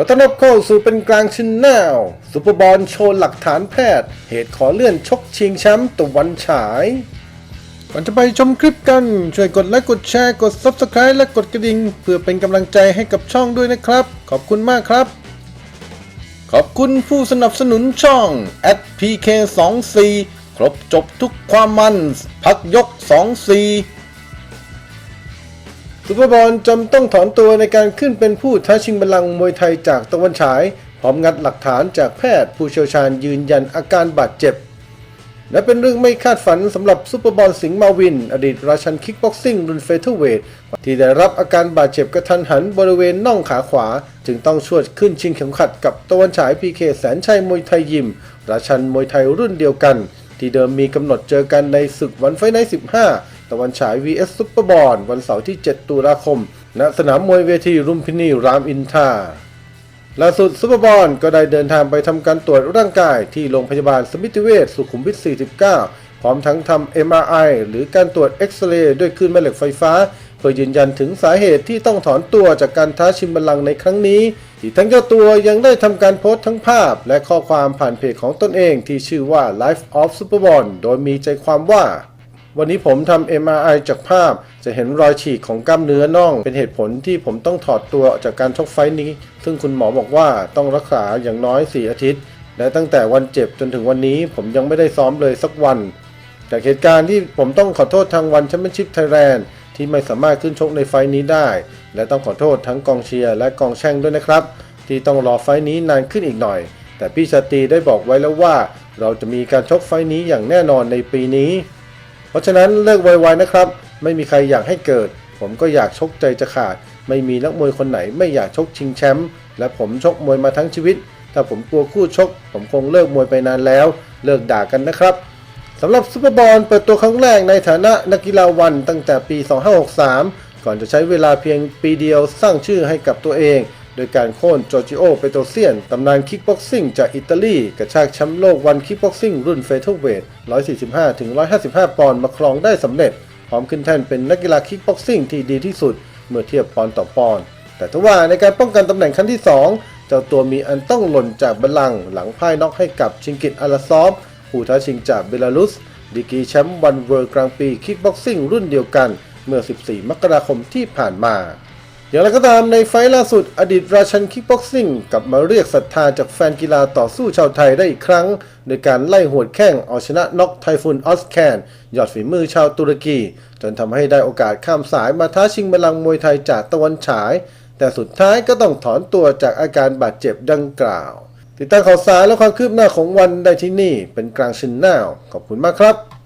ขอต้อนรับเข้าสู่เป็นกลางชินแนลซุปเปอร์บอลโชว์หลักฐานแพทย์ เหตุขอเลื่อนชกชิงแชมป์ตะวันฉายก่อนจะไปชมคลิปกัน ช่วยกดไลค์กดแชร์กด Subscribe และกดกระดิ่งเพื่อเป็นกำลังใจให้กับช่องด้วยนะครับ ขอบคุณมากครับ ขอบคุณผู้สนับสนุนช่อง @pk24 ครบจบทุกความมัน พักยก 24 ซุปเปอร์บอลจำต้องถอนตัวในการขึ้นเป็นผู้ท้าชิงบัลลังก์มวยไทยจากตะวันฉาย พร้อมงัดหลักฐานจากแพทย์ผู้เชี่ยวชาญยืนยันอาการบาดเจ็บ และเป็นเรื่องไม่คาดฝันสำหรับซุปเปอร์บอลสิงห์มาวิน อดีตราชันคิกบ็อกซิ่งรุ่นเฟเธอร์เวทที่ได้รับอาการบาดเจ็บกระทันหันบริเวณน่องขาขวา จึงต้องชวดขึ้นชิงเข็มขัดกับตะวันฉายพีเคแสนชัยมวยไทยยิม ราชันมวยไทยรุ่นเดียวกัน ที่เดิมมีกำหนดเจอกันในศึกวันไฟใน15 ตะวันฉาย vs ซุปเปอร์บอลวันเสาร์ที่ 7 ตุลาคม ณ สนามมวยเวทีรุมพินีรามอินทาล่าสุดซุปเปอร์บอลก็ได้เดินทางไปทำการตรวจร่างกายที่โรงพยาบาลสมิติเวชสุขุมวิท 49 พร้อมทั้งทำ MRI หรือการตรวจเอ็กซเรย์ด้วยคลื่นแม่เหล็กไฟฟ้า เพื่อยืนยันถึงสาเหตุที่ต้องถอนตัวจากการท้าชิงบัลลังก์ในครั้งนี้ที่ทั้งเจ้าตัวยังได้ทำการโพสต์ทั้งภาพ และข้อความผ่านเพจของตนเองที่ชื่อว่า Life of Superball โดยมีใจความว่า วันนี้ผมทำ MRI จากภาพจะเห็นรอยฉีกของกล้ามเนื้อน่อง เป็นเหตุผลที่ผมต้องถอดตัวจากการชกไฟนี้ ซึ่งคุณหมอบอกว่าต้องรักษาอย่างน้อย 4 อาทิตย์ และตั้งแต่วันเจ็บจนถึงวันนี้ผมยังไม่ได้ซ้อมเลยสักวัน จากเหตุการณ์ที่ผมต้องขอโทษทางวันแชมเปี้ยนชิพไทยแลนด์ที่ไม่สามารถขึ้นชกในไฟนี้ได้ และต้องขอโทษทั้งกองเชียร์และกองแช่งด้วยนะครับ ที่ต้องรอไฟนี้นานขึ้นอีกหน่อย แต่พี่ชาตรีได้บอกไว้แล้วว่า เราจะมีการชกไฟนี้อย่างแน่นอนในปีนี้ เพราะฉะนั้นเลิกไวๆนะครับ ไม่มีใครอยากให้เกิด ผมก็อยากชกใจจะขาด ไม่มีนักมวยคนไหนไม่อยากชกชิงแชมป์และผมชกมวยมาทั้งชีวิต ถ้าผมกลัวคู่ชก ผมคงเลิกมวยไปนานแล้ว เลิกด่ากันนะครับสำหรับซุปเปอร์บอลเปิดตัวครั้งแรกในฐานะนักกีฬาวันตั้งแต่ปี 2563 ก่อนจะใช้เวลาเพียงปีเดียวสร้างชื่อให้กับตัวเอง โดยการโค่นจอร์จิโอ เปโตเซียน ตำนานคิกบ็อกซิ่งจากอิตาลี กระชากแชมป์โลกวันคิกบ็อกซิ่งรุ่นเฟเธอร์เวท 145ถึง155 ปอนด์มาครองได้สำเร็จ พร้อมขึ้นแท่นเป็นนักกีฬาคิกบ็อกซิ่งที่ดีที่สุด เมื่อเทียบปอนด์ต่อปอนด์ แต่ทว่าในการป้องกันตำแหน่งครั้งที่ 2 เจ้าตัวมีอันต้องหล่นจากบัลลังก์หลังพ่ายน็อกให้กับชิงกิตอาราซอฟ ผู้ท้าชิงจากเบลารุส ดีกีแชมป์วันเวิร์กลางปีคิกบ็อกซิ่งรุ่นเดียวกัน เมื่อ 14 มกราคมที่ผ่านมา อย่างไรก็ตามในไฟล์ล่าสุดอดีตราชันคิกบ็อกซิ่งกลับมาเรียกศรัทธาจากแฟนกีฬาต่อสู้ชาวไทยได้อีกครั้ง โดยการไล่หวดแข้งเอาชนะน็อกไทฟุนออสแคนยอดฝีมือชาวตุรกี จนทำให้ได้โอกาสข้ามสายมาท้าชิงบัลลังก์มวยไทยจากตะวันฉาย แต่สุดท้ายก็ต้องถอนตัวจากอาการบาดเจ็บดังกล่าว ติดตามข่าวสารและความคืบหน้าของวันได้ที่นี่เป็นกลางชินแนลขอบคุณมากครับ